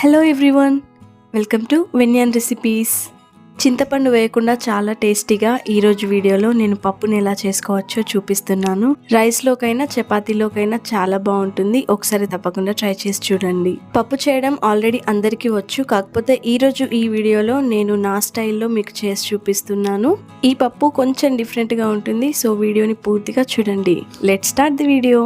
Hello everyone welcome to వెన్యాన్ recipes చింతపండు వేయకుండా చాలా టేస్టీగా ఈరోజు వీడియోలో నేను పప్పుని ఎలా చేసుకోవచ్చో చూపిస్తున్నాను. రైస్లోకైనా చపాతీలోకైనా చాలా బాగుంటుంది. ఒకసారి తప్పకుండా ట్రై చేసి చూడండి. పప్పు చేయడం ఆల్రెడీ అందరికీ వచ్చు. కాకపోతే ఈరోజు ఈ వీడియోలో నేను నా స్టైల్లో మీకు చేసి చూపిస్తున్నాను. ఈ పప్పు కొంచెం డిఫరెంట్గా ఉంటుంది. సో వీడియోని పూర్తిగా చూడండి. లెట్ స్టార్ట్ ది వీడియో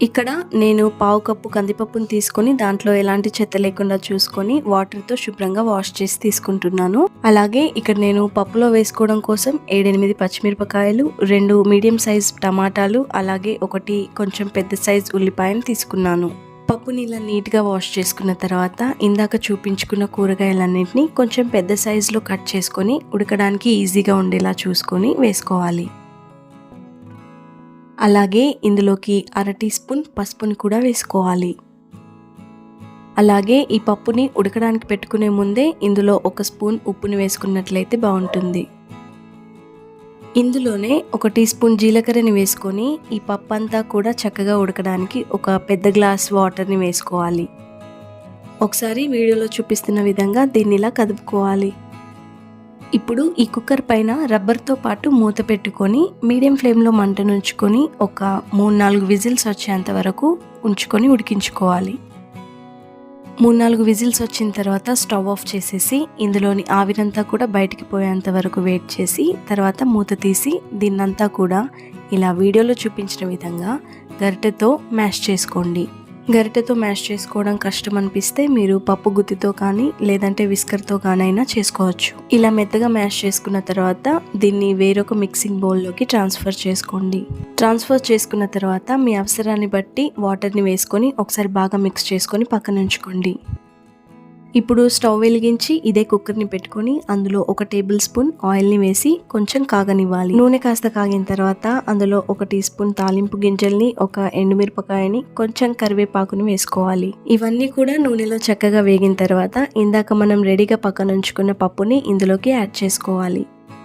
ఇక్కడ నేను పావు కప్పు కందిపప్పును తీసుకొని దాంట్లో ఎలాంటి చెత్త లేకుండా చూసుకొని వాటర్తో శుభ్రంగా వాష్ చేసి తీసుకుంటున్నాను. అలాగే ఇక్కడ నేను పప్పులో వేసుకోవడం కోసం ఏడెనిమిది పచ్చిమిరపకాయలు రెండు మీడియం సైజ్ టమాటాలు అలాగే ఒకటి కొంచెం పెద్ద సైజ్ ఉల్లిపాయను తీసుకున్నాను. పప్పుని ఇలా నీట్గా వాష్ చేసుకున్న తర్వాత ఇందాక చూపించుకున్న కూరగాయలన్నింటినీ కొంచెం పెద్ద సైజులో కట్ చేసుకొని ఉడకడానికి ఈజీగా ఉండేలా చూసుకొని వేసుకోవాలి. అలాగే ఇందులోకి అర టీ స్పూన్ పసుపుని కూడా వేసుకోవాలి. అలాగే ఈ పప్పుని ఉడకడానికి పెట్టుకునే ముందే ఇందులో ఒక స్పూన్ ఉప్పుని వేసుకున్నట్లయితే బాగుంటుంది. ఇందులోనే ఒక టీ స్పూన్ జీలకర్రని వేసుకొని ఈ పప్పు అంతా కూడా చక్కగా ఉడకడానికి ఒక పెద్ద గ్లాస్ వాటర్ని వేసుకోవాలి. ఒకసారి వీడియోలో చూపిస్తున్న విధంగా దీన్ని ఇలా కదుపుకోవాలి. ఇప్పుడు ఈ కుక్కర్ పైన రబ్బర్తో పాటు మూత పెట్టుకొని మీడియం ఫ్లేమ్లో మంటను ఉంచుకొని ఒక మూడు నాలుగు విజిల్స్ వచ్చేంత వరకు ఉంచుకొని ఉడికించుకోవాలి. మూడు నాలుగు విజిల్స్ వచ్చిన తర్వాత స్టవ్ ఆఫ్ చేసేసి ఇందులోని ఆవిరంతా కూడా బయటికి పోయేంత వరకు వెయిట్ చేసి తర్వాత మూత తీసి దీన్నంతా కూడా ఇలా వీడియోలో చూపించిన విధంగా గరిటెతో మ్యాష్ చేసుకోండి. గరిటెతో మ్యాష్ చేసుకోవడం కష్టం అనిపిస్తే మీరు పప్పు గుత్తితో కానీ లేదంటే విస్కర్తో కానైనా చేసుకోవచ్చు. ఇలా మెత్తగా మ్యాష్ చేసుకున్న తర్వాత దీన్ని వేరొక మిక్సింగ్ బౌల్లోకి ట్రాన్స్ఫర్ చేసుకోండి. ట్రాన్స్ఫర్ చేసుకున్న తర్వాత మీ అవసరాన్ని బట్టి వాటర్ని వేసుకొని ఒకసారి బాగా మిక్స్ చేసుకొని పక్కన ఉంచుకోండి. ఇప్పుడు స్టవ్ వెలిగించి ఇదే కుక్కర్ని పెట్టుకొని అందులో ఒక టేబుల్ స్పూన్ ఆయిల్ని వేసి కొంచెం కాగనివ్వాలి. నూనె కాస్త కాగిన తర్వాత అందులో ఒక టీ స్పూన్ తాలింపు గింజల్ని ఒక ఎండుమిరపకాయని కొంచెం కరివేపాకుని వేసుకోవాలి. ఇవన్నీ కూడా నూనెలో చక్కగా వేగిన తర్వాత ఇందాక మనం రెడీగా పక్కన ఉంచుకున్న పప్పుని ఇందులోకి యాడ్ చేసుకోవాలి.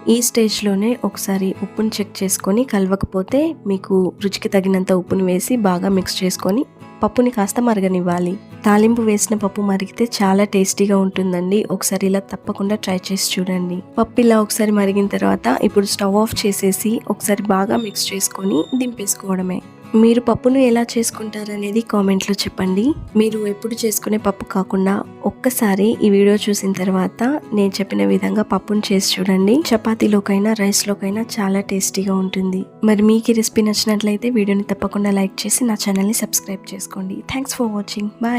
ఈ స్టేజ్లోనే ఒకసారి ఉప్పుని చెక్ చేసుకొని కలవకపోతే మీకు రుచికి తగినంత ఉప్పుని వేసి బాగా మిక్స్ చేసుకొని పప్పుని కాస్త మరగనివ్వాలి. తాలింపు వేసిన పప్పు మరిగితే చాలా టేస్టీగా ఉంటుందండి. ఒకసారి ఇలా తప్పకుండా ట్రై చేసి చూడండి. పప్పు ఇలా ఒకసారి మరిగిన తర్వాత ఇప్పుడు స్టవ్ ఆఫ్ చేసేసి ఒకసారి బాగా మిక్స్ చేసుకొని దింపేసుకోవడమే. మీరు పప్పును ఎలా చేసుకుంటారనేది కామెంట్లో చెప్పండి. మీరు ఎప్పుడు చేసుకునే పప్పు కాకుండా ఒక్కసారి ఈ వీడియో చూసిన తర్వాత నేను చెప్పిన విధంగా పప్పును చేసి చూడండి. చపాతీలోకైనా రైస్లోకైనా చాలా టేస్టీగా ఉంటుంది. మరి మీకు ఈ రెసిపీ నచ్చినట్లయితే వీడియోని తప్పకుండా లైక్ చేసి నా ఛానల్ని సబ్స్క్రైబ్ చేసుకోండి. Thanks for watching. బాయ్.